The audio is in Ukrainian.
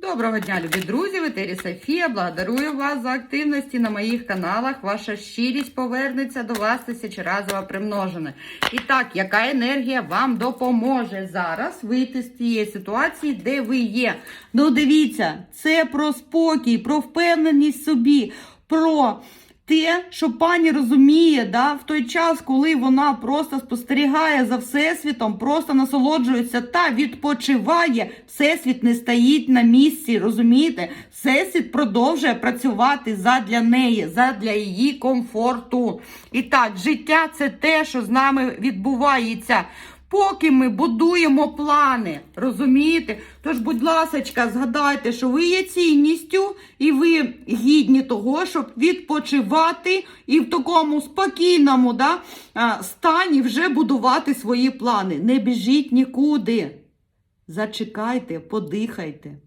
Доброго дня, любі друзі! В етері Софія. Благодарую вас за активності на моїх каналах. Ваша щирість повернеться до вас тисячеразово примножена. І так, яка енергія вам допоможе зараз вийти з тієї ситуації, де ви є? Ну, дивіться, це про спокій, про впевненість собі, про те, що пані розуміє, да, в той час, коли вона просто спостерігає за всесвітом, просто насолоджується та відпочиває, всесвіт не стоїть на місці, розумієте? Всесвіт продовжує працювати задля неї, задля її комфорту. І так, життя це те, що з нами відбувається. Поки ми будуємо плани, розумієте? Тож, будь ласочка, згадайте, що ви є цінністю і ви гідні того, щоб відпочивати і в такому спокійному да, стані вже будувати свої плани. Не біжіть нікуди. Зачекайте, подихайте.